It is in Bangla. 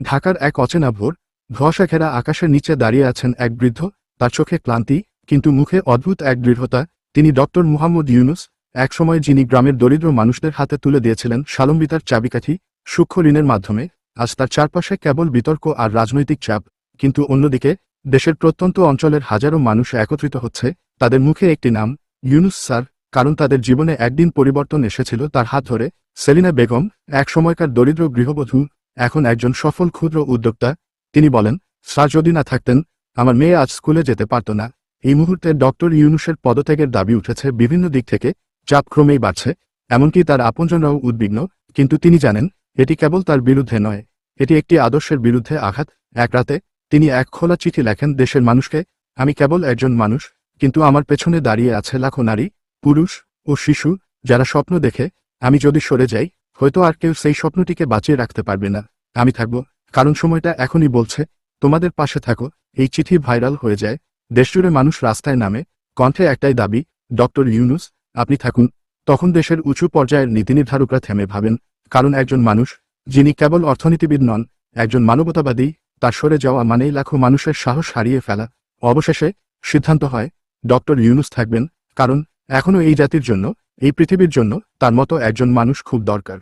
ঢাকার এক অচেনা ভোর ধোঁয়াশা ঘেরা আকাশের নিচে দাঁড়িয়ে আছেন এক বৃদ্ধ, তার চোখে ক্লান্তি, কিন্তু মুখে অদ্ভুত এক দৃঢ়তা। তিনি ডক্টর মুহাম্মদ ইউনুস, একসময় যিনি গ্রামের দরিদ্র মানুষদের হাতে তুলে দিয়েছিলেন সালম্বিতার চাবিকাঠি, সূক্ষ্ম ঋণের মাধ্যমে, আজ তার চারপাশে কেবল বিতর্ক আর রাজনৈতিক চাপ। কিন্তু অন্যদিকে, দেশের প্রত্যন্ত অঞ্চলের হাজারো মানুষ একত্রিত হচ্ছে, তাদের মুখে একটি নাম, ইউনুস স্যার, কারণ তাদের জীবনে একদিন পরিবর্তন এসেছিল তার হাত ধরে। সেলিনা বেগম, এক সময়কার দরিদ্র গৃহবধূ এখন একজন সফল ক্ষুদ্র উদ্যোক্তা, তিনি বলেন, স্যার, যদি না থাকতেন, আমার মেয়ে আজ স্কুলে যেতে পারত না। এই মুহূর্তে ডক্টর ইউনুসের পদত্যাগের দাবি উঠেছে বিভিন্ন দিক থেকে, চাপ ক্রমেই বাড়ছে, এমনকি তার আপনজনরাও উদ্বিগ্ন, কিন্তু তিনি জানেন, এটি কেবল তার বিরুদ্ধে নয়, এটি একটি আদর্শের বিরুদ্ধে আঘাত। এক রাতে, তিনি এক খোলা চিঠি লেখেন, দেশের মানুষকে, আমি কেবল একজন মানুষ, কিন্তু আমার পেছনে দাঁড়িয়ে আছে লাখো নারী, পুরুষ ও শিশু, যারা স্বপ্ন দেখে, আমি যদি সরে যাই হয়তো আর কেউ সেই স্বপ্নটিকে বাঁচিয়ে রাখতে পারবে না। আমি থাকব। কারণ সময়টা এখনই বলছে, তোমাদের পাশে থাকো। এই চিঠি ভাইরাল হয়ে যায়। দেশজুড়ে মানুষ রাস্তায় নামে। কণ্ঠে একটাই দাবি, ডক্টর ইউনুস, আপনি থাকুন। তখন দেশের উঁচু পর্যায়ের নীতিনির্ধারকরা থেমে ভাবেন, কারণ একজন মানুষ, যিনি কেবল অর্থনীতিবিদ নন, একজন মানবতাবাদী, তার সরে যাওয়া মানেই লাখো মানুষের সাহস হারিয়ে ফেলা। অবশেষে সিদ্ধান্ত হয়, ডক্টর ইউনুস থাকবেন। কারণ এখনও এই জাতির জন্য, এই পৃথিবীর জন্য তার মতো একজন মানুষ খুব দরকার।